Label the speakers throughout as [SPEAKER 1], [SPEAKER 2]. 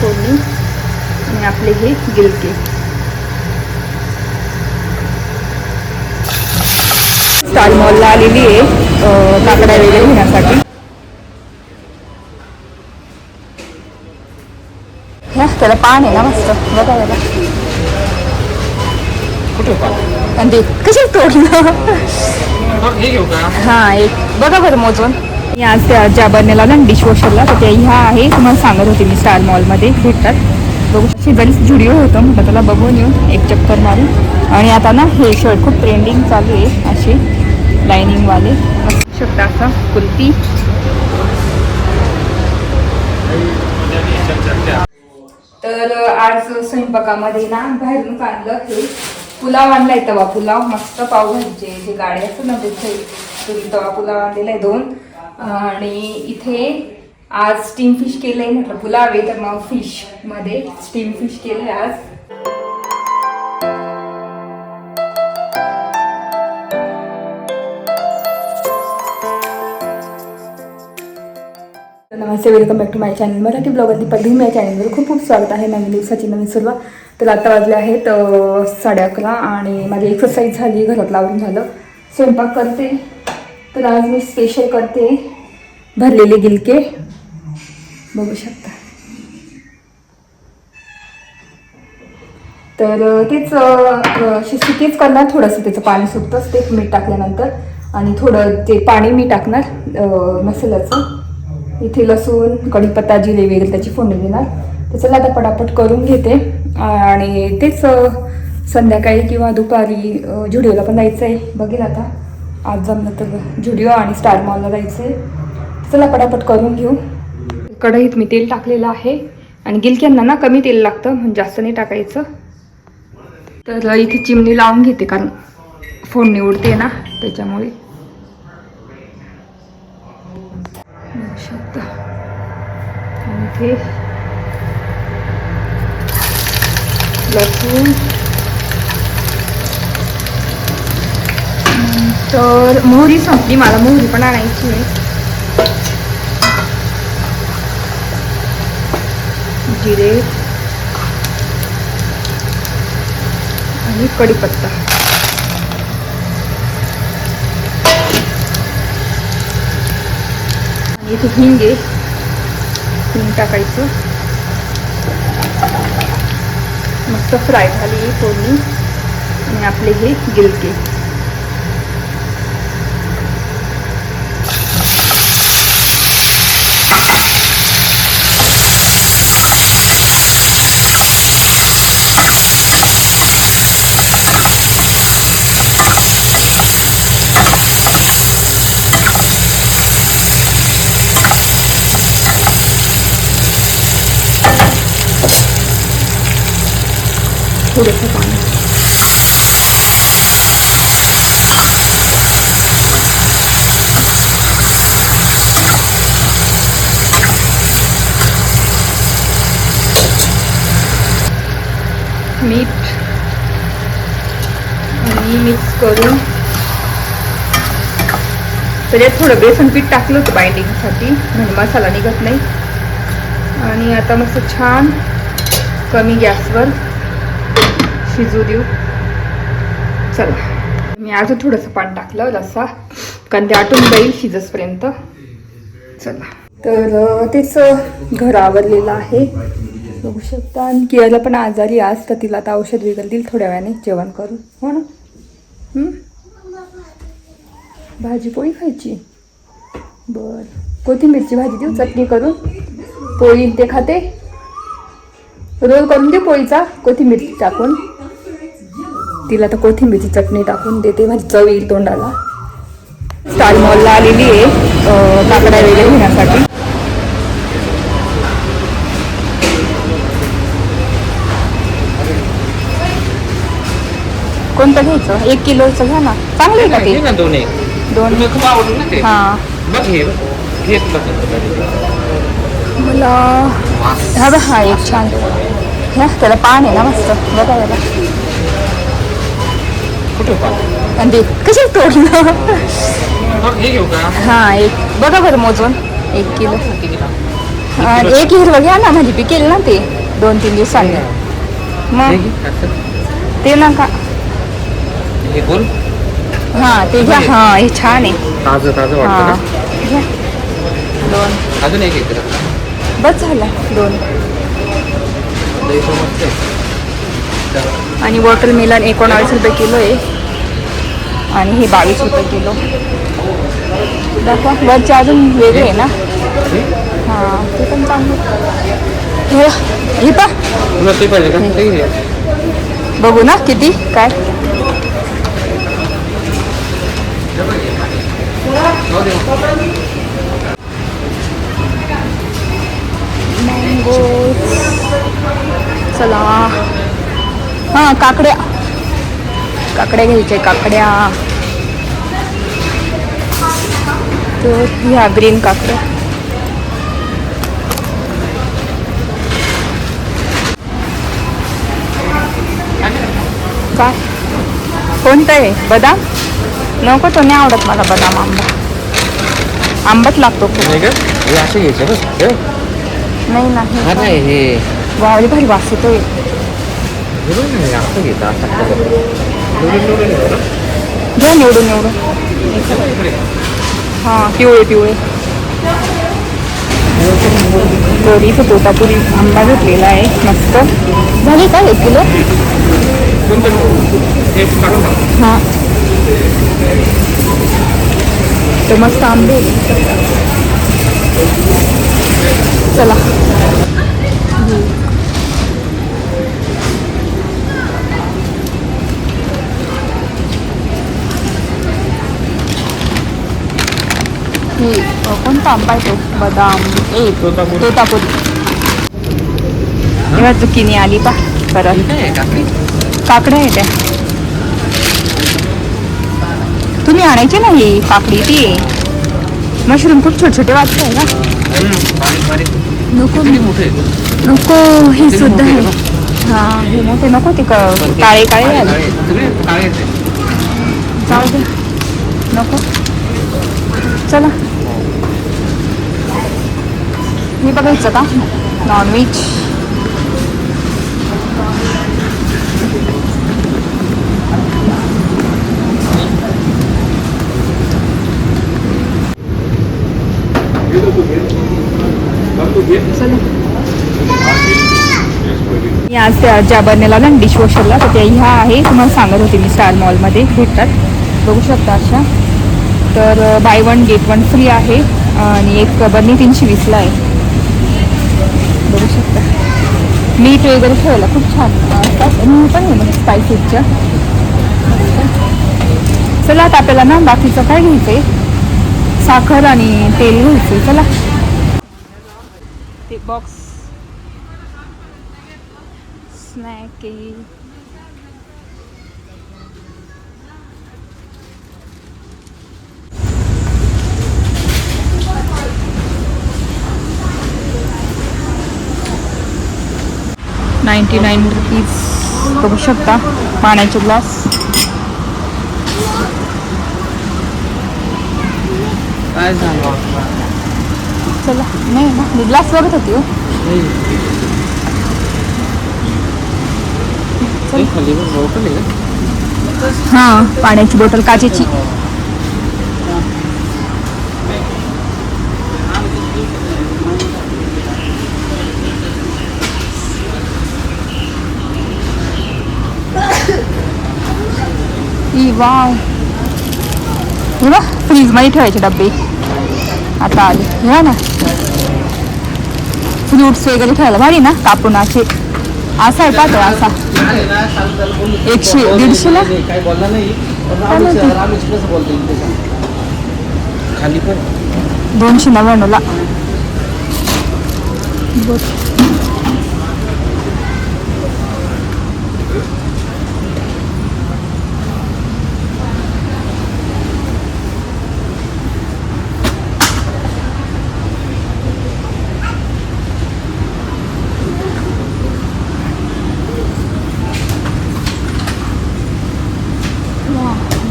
[SPEAKER 1] फोडणी आणि आपले हे गिलके स्टार मॉलला आलेली आहे अं, काकड्या वगैरे घेण्यासाठी. त्याला पान आहे ना मस्त. बघा बघा.
[SPEAKER 2] कुठे का
[SPEAKER 1] आणि ते कसे तोडलं?
[SPEAKER 2] हा
[SPEAKER 1] एक. बघा बरं मोजून. मी आज त्या ज्या बनलेला ना डिशवॉशरला तर त्या ह्या आहे. तुम्हाला सांगत होते मी स्टार मॉलमध्ये भेटतात. बघू. शेजारी झुडिओ होतं. म्हटलं त्याला बघून येऊन एक चक्कर मारून. आणि आता ना हे शर्ट खूप ट्रेंडिंग चालू आहे. असे लाईनिंगवाले मस्त शकता असा कुर्ती. तर आज स्वयंपाकामध्ये ना बाहेरून आणलं हे. पुलाव आणलाय तवा पुलाव. मस्त पावभाजीचे जे गाडी असतात ना तिथे तवा पुलाव आणलेला आहे दोन. आणि इथे आज स्टीम फिश केलंय म्हटलं पुलाव तर मग फिशमध्ये स्टीम फिश केलंय आज. नमस्ते welcome back to my channel Marathi blogger Deepak पहिली या चॅनलवर खूप खूप स्वागत आहे. नवीन दिवसाची नवीन सुरुवात. तर आता वाजले आहेत साडे अकरा आणि माझी एक्सरसाइज झाली घरात लावून झालं. स्वयंपाक करते. तर आज मी स्पेशल करते भरलेले गिलके. बघू शकता. तर तेच अं, करणार थोडंसं त्याचं पाणी सुटतंच ते मीठ टाकल्यानंतर. आणि थोडं ते पाणी मी टाकणार मसाल्याचं. इथे लसूण कढीपत्ता जिरे वगैरे त्याची फोडणी देणार. तर चला आता पटापट करून घेते. आणि तेच संध्याकाळी किंवा दुपारी झुडिओला पण जायचं आहे बघेल आता. आज जमलं तर जुडिओ आणि स्टार मॉलला जायचं आहे चला पटापट करून घेऊ. कढईत मी तेल टाकलेलं आहे. आणि गिलक्यांना ना कमी तेल लागतं म्हणजे जास्त नाही टाकायचं. तर इथे चिमणी लावून घेते कारण फोन निवडते ना त्याच्यामुळे. इथे लसूण. तर मोहरी संपली मला मोहरी पण आणायची आहे. जिरे आणि कढीपत्ता. आणि इथे हिंग आहे हिंग टाकायचं. मस्त फ्राय झाली फोडणी. आणि आपले हे गिलके. थोडंसं पाणी. मीठ. आणि मिक्स करून त्याच्यात थोडं बेसन पीठ टाकलं होतं बाइंडिंगसाठी म्हणजे मसाला निघत नाही. आणि आता मस्त छान कमी गॅसवर शिजू देऊ. चला. मी अजून थोडंसं पाणी टाकलं रस्सा. कारण ते आटून जाईल शिजसपर्यंत. चला. तर तेच घर आवरलेलं आहे. बघू शकता. आणि कियाला पण आजारी आज तर तिला आता औषध वगैरे देईल थोड्या वेळाने. जेवण करू हो ना? भाजी पोळी खायची? बर. कोथिंबीरची भाजी देऊ चटणी करून. पोळी ते खाते. रोल करून देऊ पोळीचा. कोथिंबीर टाकून. तिला तर कोथिंबीरची चटणी टाकून देते माझी चव येईल तोंडाला. स्टार मॉलला आलेली आहे अं, काकड्या वगैरे घेण्यासाठी. कोणतं घ्यायचं? एक किलोचं घ्या ना. चांगलं आहे का ते?
[SPEAKER 2] दोन.
[SPEAKER 1] हां. मला हा बघ हा एक छान. ह्या त्याला पान आहे ना मस्त. बघा बघा.
[SPEAKER 2] कुठे का
[SPEAKER 1] आणि ते कसे तोडलं?
[SPEAKER 2] हे घेऊ का?
[SPEAKER 1] हा एक. बघा बरं मोजून. एक किलो. एक हिरवं घ्या ना म्हणजे पिकेल ना ते. दोन तीन दिवसांनी मग. ते नका
[SPEAKER 2] हे बोल
[SPEAKER 1] हा ते घ्या. हा हे छान आहे.
[SPEAKER 2] ताजं ताजं
[SPEAKER 1] हा.
[SPEAKER 2] वाटतं
[SPEAKER 1] घ्या. दोन.
[SPEAKER 2] ना अजून एक एक करा.
[SPEAKER 1] बस झाला. दोन.
[SPEAKER 2] लई.
[SPEAKER 1] आणि वॉटर मिलन एकोणावीस रुपये किलो आहे. आणि हे बावीस रुपये किलो. दाखवा वरचे अजून वेगळे आहे ना?
[SPEAKER 2] हे?
[SPEAKER 1] ते पण चांगलं हे
[SPEAKER 2] पाहिजे.
[SPEAKER 1] बघू ना किती काय. मँगो चला. हां काकड्या. काकड्या घ्यायच्या काकड्या. तर ह्या ग्रीन काकड्या. काय? कोणतं आहे? बदाम? नको तो नाही आवडत मला बदाम आंबा. आंबट लागतो खूप.
[SPEAKER 2] नाही.
[SPEAKER 1] नाही भारी वास येतोय.
[SPEAKER 2] हे बघ असं घेतं असं निवडून निवडून घे
[SPEAKER 1] घ्या निवडून निवडून हां पिवळे पिवळे. तर इथं तोतापुरी आंबा घेतलेला आहे मस्त झाली का एक किलो
[SPEAKER 2] हां
[SPEAKER 1] तर मस्त आंबे चला हे कोणता आंबा आहे तो? बदाम. ए
[SPEAKER 2] तोतापुरी.
[SPEAKER 1] तेव्हा चुकीने आली पा परत? काकड्या आहे त्या. तुम्ही आणायचे ना ही काकडी ती? मशरूम खूप छोटे छोटे वाटत आहे ना नको? नको हे सुद्धा आहे. हा हे मोठे नको ते क- काळे काळे. जाऊ दे. नको. चला. मी बघायचं का? नॉनव्हेज मी आज त्या ज्या बनेला ना डिशवॉशरला तर त्या ह्या आहे. तुम्हाला सांगत होते मी स्टार मॉलमध्ये भेटतात. बघू शकता अशा. तर buy one get one free आहे. आणि एक बन्नी तीनशे वीसला आहे. बघू शकता. मीठ वगैरे ठेवायला खूप छान असतात. पण घेणार मग स्पायसीच्या चला आता आपल्याला ना बाकीचं काय घ्यायचंय? साखर आणि तेल घ्यायचंय. चला. ते box snack ninety nine rupees बघू शकता पाण्याचे ग्लास चला नाही ना मी ग्लास बघत होती हो?
[SPEAKER 2] हां
[SPEAKER 1] पाण्याची बॉटल काचेची. ई वाव. हे बघ फ्रीजमध्ये ठेवायचे डबे आता आले. घ्या ना. फ्रुट्स वगैरे ठेवायला भारी ना कापून असे असा आहे पाहतो असा. एकशे दीडशेला
[SPEAKER 3] काही दोनशे नाही पण
[SPEAKER 1] काय माहिती?
[SPEAKER 3] रामेश रामेश कसं बोलतो इथे सांग.
[SPEAKER 2] खाली पण
[SPEAKER 1] दोनशे नव्याण्णवला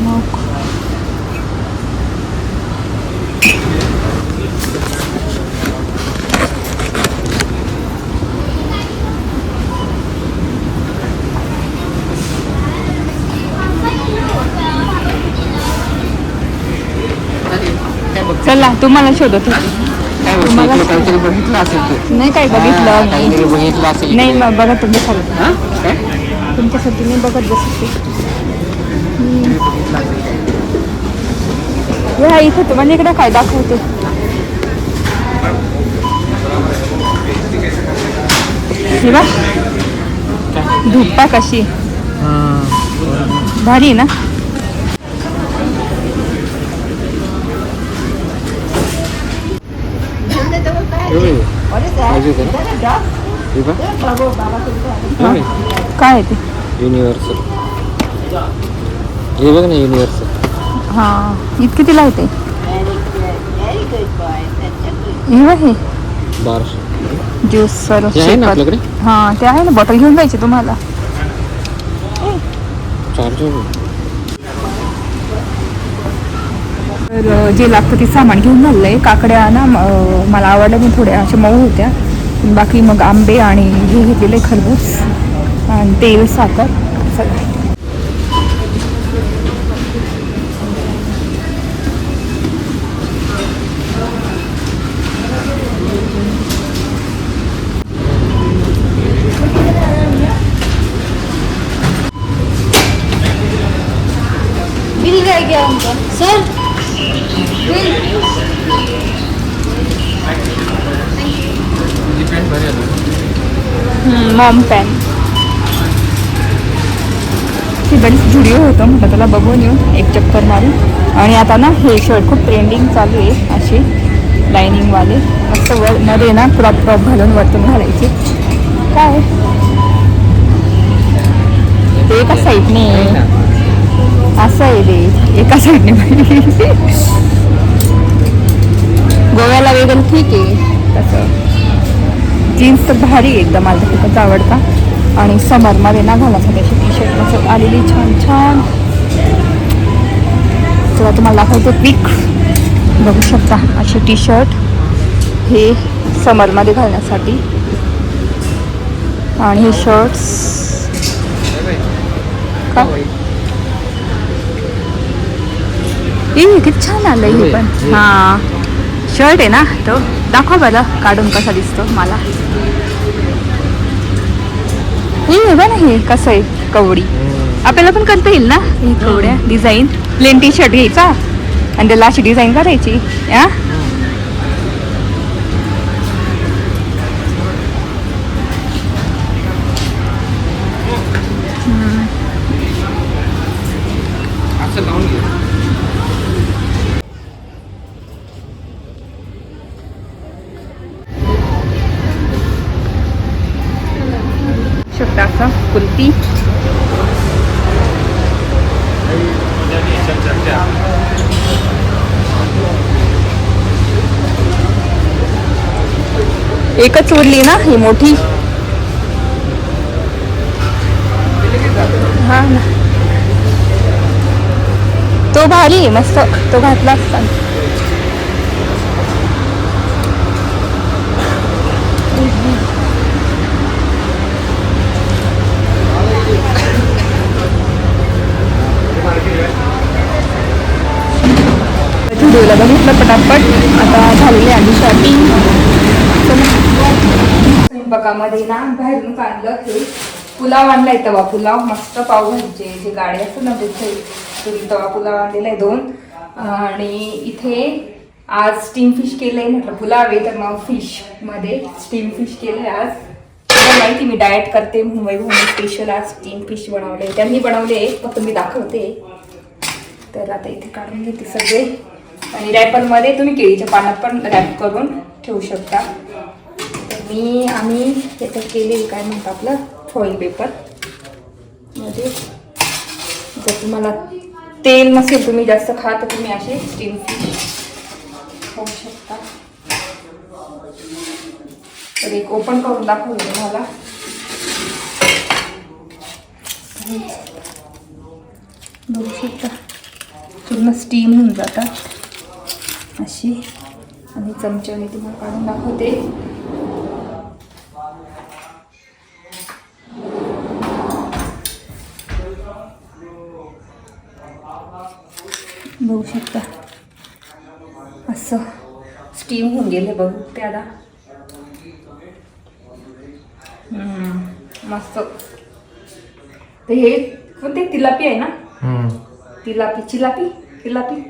[SPEAKER 1] मग चला तुम्हाला शोधत होते.
[SPEAKER 2] काय
[SPEAKER 1] तुम्हाला-
[SPEAKER 2] बघितलं काहीतरी बघितलं असेल तू?
[SPEAKER 1] नाही काय
[SPEAKER 2] हा,
[SPEAKER 1] बघितलं
[SPEAKER 2] काहीतरी
[SPEAKER 1] मी
[SPEAKER 2] बघितलं असेल
[SPEAKER 1] नाही. मग बघा
[SPEAKER 2] हा? काय?
[SPEAKER 1] तुमच्यासाठी नाही बघत बसते. या इथे तुम्हाला इकडे काय दाखवते? ही बघ धुप्पा कशी? भारी आहे ना? काय आहे ते?
[SPEAKER 2] युनिव्हर्सल हे बघ ना युनिव्हर्सल
[SPEAKER 1] हा. इतके तिला होते हे बघ हे.
[SPEAKER 2] बारशे.
[SPEAKER 1] ज्यूस सर्व
[SPEAKER 2] हे आहे ना
[SPEAKER 1] शेकत.
[SPEAKER 2] आपल्याकडे?
[SPEAKER 1] हा ते आहे ना बॉटल घेऊन जायची तुम्हाला.
[SPEAKER 2] चार्जर
[SPEAKER 1] तर अ, जे लागतं ते सामान घेऊन झालं आहे काकड्या ना अ, मला आवडल्या पण थोड्या अशा मऊ होत्या. बाकी मग आंबे आणि हे घेतलेले खरबूज आणि तेल साखर सगळं.
[SPEAKER 4] बिल काय घ्या आमचं? सर?
[SPEAKER 1] मॉम पॅन ती बरीच जुडिओ होतं म्हटलं त्याला बघून येऊ एक चक्कर मारून आणि आता ना हे शर्ट खूप ट्रेंडिंग चालू आहे असे लाईनिंगवाले मस्त वर मध्ये ना क्रॉप क्रॉप घालून वरतून घालायचे. काय? ते एका साईडने असं आहे ते. एका साईडने गोव्याला वगैरे ठीक आहे तसं. जीन्स तर भारी एकदम मला खूपच आवडता. आणि समरमध्ये ना घालायसाठी अशी टी शर्ट असं आलेली छान छान. तेव्हा तुम्हाला दाखवते पिक बघू शकता असे टी शर्ट हे समरमध्ये घालण्यासाठी. आणि हे शर्ट्स का? किती छान आलंय हे पण. हा शर्ट आहे ना तो. दाखवा बरं काढून कसा दिसतो मला. हे बघ ना हे कसं आहे कवडी. आपल्याला पण करता येईल ना ही कवड्या डिझाईन प्लेन टी शर्ट घ्यायचा आणि त्याला अशी डिझाईन करायची या
[SPEAKER 2] असं लावून
[SPEAKER 1] असं एकच उरली ना ही मोठी. हा ना. तो भारी मस्त. तो घातला असता. व्हिडिओला बघितलं पटापट. आता झालेली आधी शॉपिंग स्वयंपाकामध्ये ना बाहेरून काढलं हे. पुलाव आणलाय तवा पुलाव. मस्त पाव पावभाजीचे जे गाडी असतात ना तिथे तवा पुलाव आणलेला आहे दोन. आणि इथे आज स्टीम फिश केलंय म्हटलं पुलाव आहे तर मग फिशमध्ये स्टीम फिश केलंय आज. तुला माहिती मी डाएट करते म्हणून मुंबई स्पेशल आज स्टीम फिश बनवले त्यांनी बनवले फक्त मी दाखवते. तर आता इथे काढून घेते सगळे. आणि रॅपरमध्ये तुम्ही केळीच्या पानात पण रॅप करून ठेवू शकता. तर मी आम्ही याच्यात केले काय म्हणतो आपलं फॉईल पेपर. मध्ये जर तुम्हाला तेल नसेल तुम्ही जास्त खा तर तुम्ही असे स्टीम खाऊ शकता. तर एक ओपन करून दाखवू तुम्हाला. बघू शकता पूर्ण स्टीम होऊन जातात अशी आणि चमच्याने तुम्हाला काढून दाखवते. बघू शकता. असं स्टीम होऊन गेले बघू त्याला मस्त. तर हे कोणते? तिलापी आहे ना? तिलापी चिलापी तिलापी.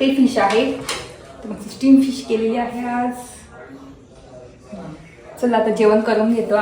[SPEAKER 1] ते फिश आहे. स्टीम फिश केलेली आहे आज. चला आता जेवण करून घेतो.